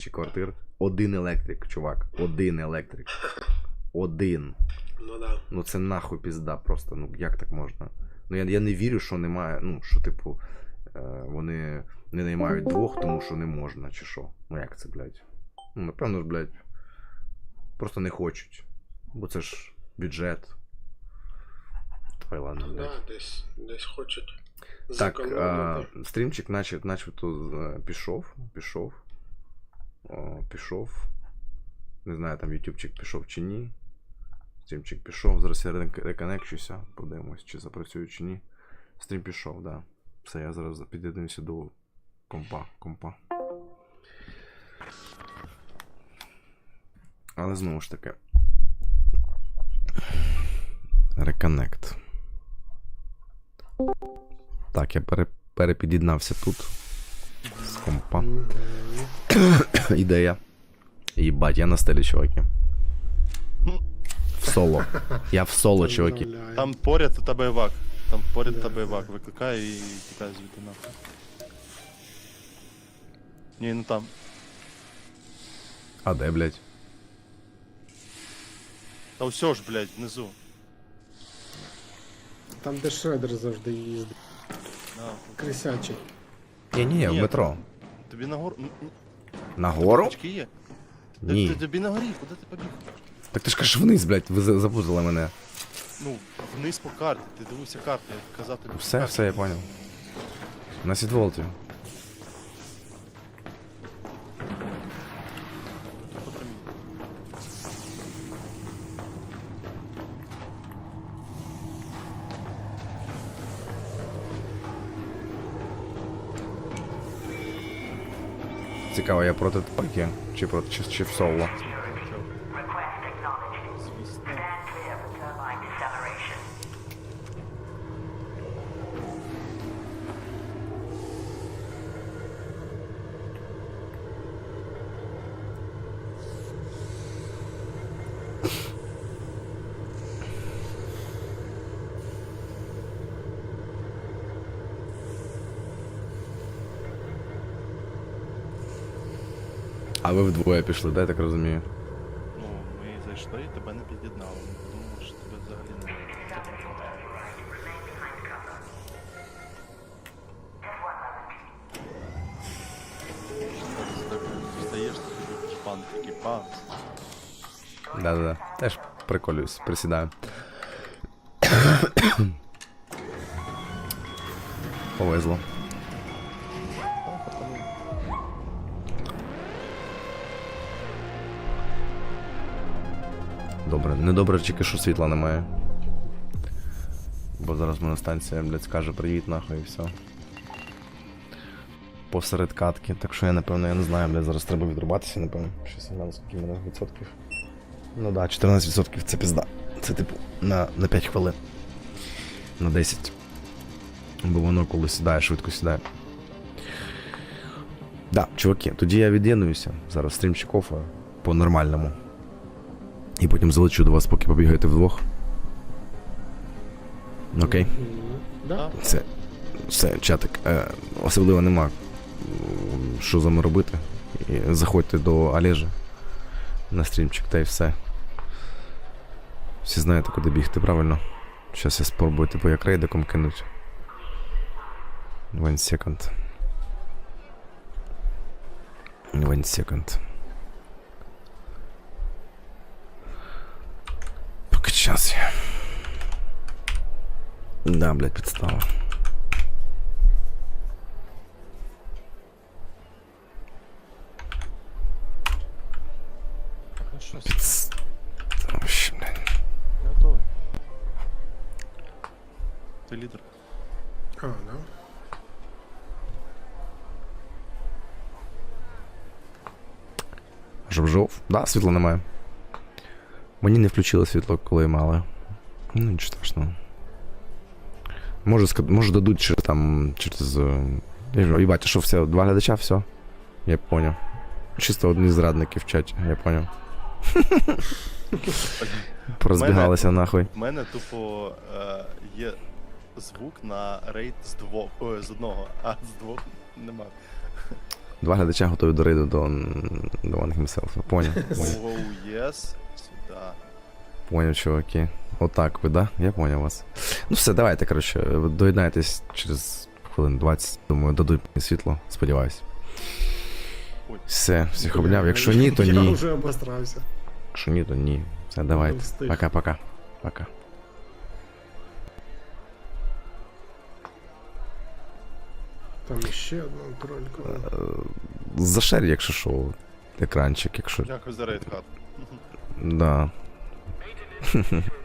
чи квартир. Один електрик, чувак. Один електрик. Один. Ну да. Ну це нахуй пізда просто. Ну як так можна? Ну я, я не вірю, що немає. Ну, що, типу, е, вони не наймають двох, тому що не можна, чи що. Ну як це, блядь? Ну, напевно ж, блядь, просто не хочуть. Бо це ж бюджет. Ой, ладно, Ну блядь. да, десь, десь хочуть Так, а, стрімчик наче, начебто е, пішов, пішов. О, пішов. Не знаю, там ютубчик пішов чи ні. Стрімчик пішов. Зараз я рек- реконекчуся, подивимось, чи запрацює чи ні. Стрім пішов, да. Все, я зараз під'єднуюся до компа. компа. Але знову ж таки. Reconnect. Так, я пере, перепід'єднався тут. З компа. Мгм. Ідея. Їбать, я на стелі, чуваки. В соло. Я в соло, чуваки. Поздравляю. Там поряд у тебе евак. Там поряд у тебе евак. Викликаю і тікаю звідти нахуй. Ні, ну там. А де, блядь? Та все ж, блядь, внизу. Там, де шредер завжди їздить. На. Крисячий. Ні, ні, в Ні. метро. Тобі нагору. Нагору? Є? Ні. ти- Тобі на горі, куди ти побіг? Так ти ж кажеш вниз, блядь, ви за- запутали мене. Ну, вниз по карті, ти дивився карти, я казав тобі. по Все, карті. все, я понял. На сідволті. Цікаво, я проти паки чи проти чи, чи в соло. А ви вдвоє пішли, да, я так розумію. Ну, ми зайшли, тебе не під'єднали. Ми подумали, що тебе взагалі не Стаєш тобі шпан такий панц. Да-да-да. Теж приколююсь, присідаю. Повезло. Добре, недобре тільки, що світла немає. Бо зараз мене станція, блядь, скаже привіт нахуй і все. Посеред катки, так що я напевно, я не знаю, блядь, зараз треба відрубатися, напевно. Щось знаю, скільки мене відсотків. Ну да, 14% це пізда. Це типу на, на 5 хвилин. На 10. Бо воно коли сідає, швидко сідає. Да, чуваки, тоді я від'єднуюся. Зараз стрімчиков по-нормальному. І потім залечу до вас, поки побігаєте вдвох. Окей. Да? Це. Все, чатик. Е, особливо нема що з вами робити. І заходьте до Олежа на стрімчик та й все. Всі знаєте, куди бігти, правильно? Щас я спробую типу як рейдиком кинуть. One second. One second. Поки час є. Да, блядь, підстава. Так, ну що, Підс... Вообще, блядь. я готовий. Ти лідер. А, да? Жов-жов. Да, світла немає. Мені не включило світло, коли мали. Ну, нічого страшного. Може, може дадуть через там через. е, Їбать, що все, два глядача, все. Я поняв. Чисто одні зрадники в чаті, я поняв. Порозбігалися нахуй. У мене тупо е, є звук на рейд з двох. Ой, з одного, а з двох нема. Два глядача готові до рейду до, One Himself. Поняв, поняв, Оу, Сюда. поняв, чуваки. Отак ви, да? Я поняв вас. Ну все, давайте, коротше, доєднайтесь через хвилин 20. Думаю, дадуть мені світло, сподіваюсь. Ой. Все, всіх обняв. Якщо ні, то Я ні. вже обострався. Якщо ні, то ні. Все, давайте. Пока-пока. Пока. Там ще одна тролька. Зашер, якщо що, екранчик, якщо. Дякую за рейд, хат. Да.